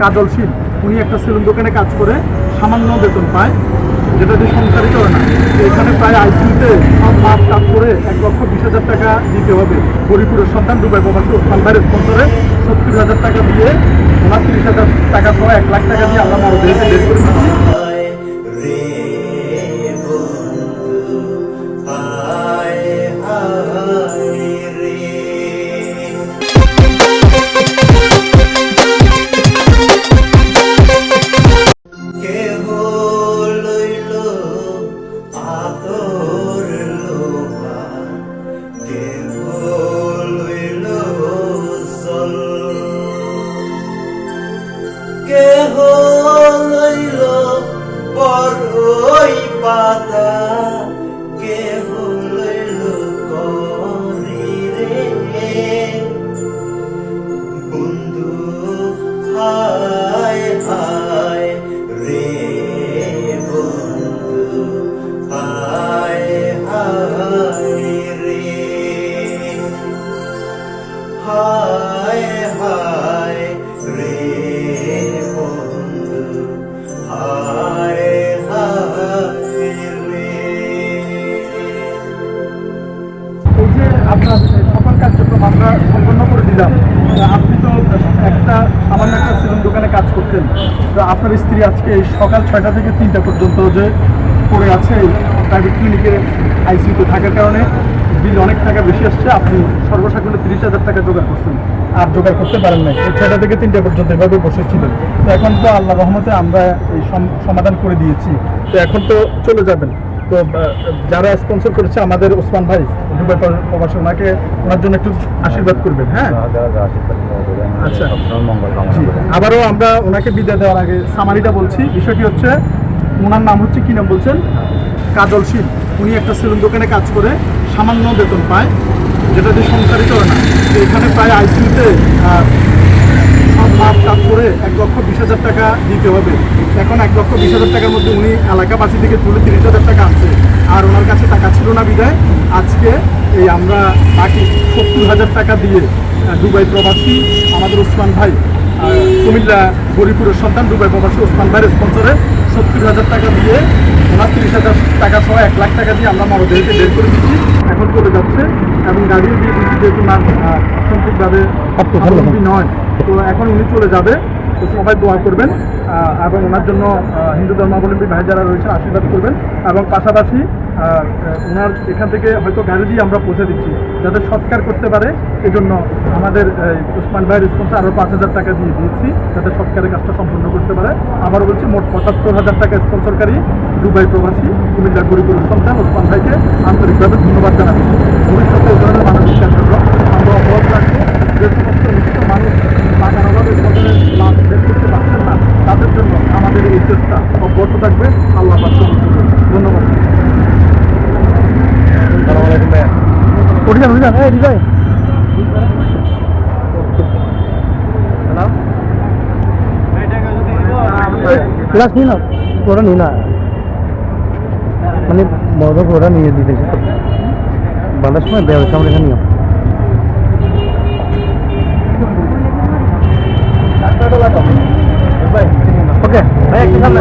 কাজল শীল উনি একটা সেলুন দোকানে কাজ করে, সামান্য বেতন পায়, যেটা দিয়ে সংসারই চলে না। এখানে প্রায় আইসিউতে সব মাপ কাজ করে এক লক্ষ বিশ হাজার টাকা দিতে হবে। গরিপুরের সন্তান দুবাই প্রবাসী ওসমান ভাইয়ের স্পন্সরে সত্তর হাজার টাকা দিয়ে ওনার তিরিশ হাজার টাকা সহ এক লাখ টাকা দিয়ে আমরা মরদেহকে বের করে water. আপনার সকল কার্যক্রম আমরা সম্পন্ন করে দিলাম। আপনি তো একটা সামান্য একটা সেলুন দোকানে কাজ করতেন। তো আপনার স্ত্রী আজকে সকাল ছয়টা থেকে তিনটা পর্যন্ত যে পড়ে আছে প্রাইভেট ক্লিনিকের আইসিউতে থাকার কারণে বিল অনেক টাকা বেশি আসছে, আপনি সর্বসাকুল্যে তিরিশ হাজার টাকা জোগাড় করছেন। আর জোগাড় করতে পারেন নাই। ছয়টা থেকে তিনটা পর্যন্ত এভাবে বসেছিলেন তো এখন তো আল্লাহ রহমতে আমরা এই সম- সমাধান করে দিয়েছি। তো এখন তো চলে যাবেন। তো যারা স্পন্সর করেছে আমাদের ওসমান ভাই দুবাই প্র- প্রবাসী ওনাকে ওনার জন্য একটু আশীর্বাদ করবেন হ্যাঁ? আচ্ছা। আবারও আমরা ওনাকে বিদায় দেওয়ার আগে সামারিটা বলছি। বিষয়টি হচ্ছে ওনার নাম হচ্ছে কি নাম বলছেন? কাজল শীল। উনি একটা সেলুন দোকানে কাজ করে সামান্য বেতন পায় যেটা দিয়ে সংসারই চলে না। এখানে প্রায় আইসিউতে মাপ কাজ করে এক লক্ষ বিশ হাজার টাকা দিতে হবে। এখন এক লক্ষ বিশ হাজার টাকার মধ্যে উনি এলাকাবাসী থেকে তুলে তিরিশ হাজার টাকা আছে আর ওনার কাছে টাকা ছিল না বিদায়। আজকে এই আমরা বাকি সত্তর হাজার টাকা দিয়ে দুবাই প্রবাসী আমাদের ওসমান ভাই কুমিল্লা গরিপুরের সন্তান, দুবাই প্রবাসী ওসমান ভাইয়ের স্পন্সরে সত্তর হাজার টাকা দিয়ে ওনার তিরিশ হাজার টাকা সহ এক লাখ টাকা দিয়ে আমরা মরদেহকে বের করে দিচ্ছি। এখন চলে যাচ্ছে এবং গাড়িও দিয়ে দিচ্ছি যেহেতু না অর্থনৈতিকভাবে নয়। তো এখন উনি চলে যাবে। তো সবাই দোয়া করবেন এবং ওনার জন্য হিন্দু ধর্মাবলম্বী ভাই যারা রয়েছে আশীর্বাদ করবেন এবং পাশাপাশি ওনার এখান থেকে হয়তো গাড়ি দিয়ে আমরা পৌঁছে দিচ্ছি যাতে সৎকার করতে পারে। এজন্য আমাদের উসমান ভাইয়ের রেসপন্সে আরও পাঁচ হাজার টাকা দিয়ে দিয়েছি যাতে সৎকারের কাজটা সম্পূর্ণ করতে পারে। আবার বলছি মোট পঁচাত্তর হাজার টাকা স্পন্সরকারী দুবাই প্রবাসী কুমিল্লা গরিবুর সন্তান ওসমান ভাইকে আন্তরিকভাবে ধন্যবাদ জানাচ্ছি। ভবিষ্যতে এই ধরনের মানবিক কার্যক্রম আমরা অবরোধ যে সমস্ত নিশ্চিত মানুষ লাগানোভাবে ফসলের লাভ বের করতে পারছেন না তাদের জন্য আমাদের এই চেষ্টা অব্যাহত থাকবে। আল্লাহ। ধন্যবাদ। হৃদয় নিন ওরা নিন মানে বড় ওরা নিয়ে দিতেছে। বাঁধার সময় ব্যবসা আমরা এখানে নিও। ওকে ভাই একটু সামনে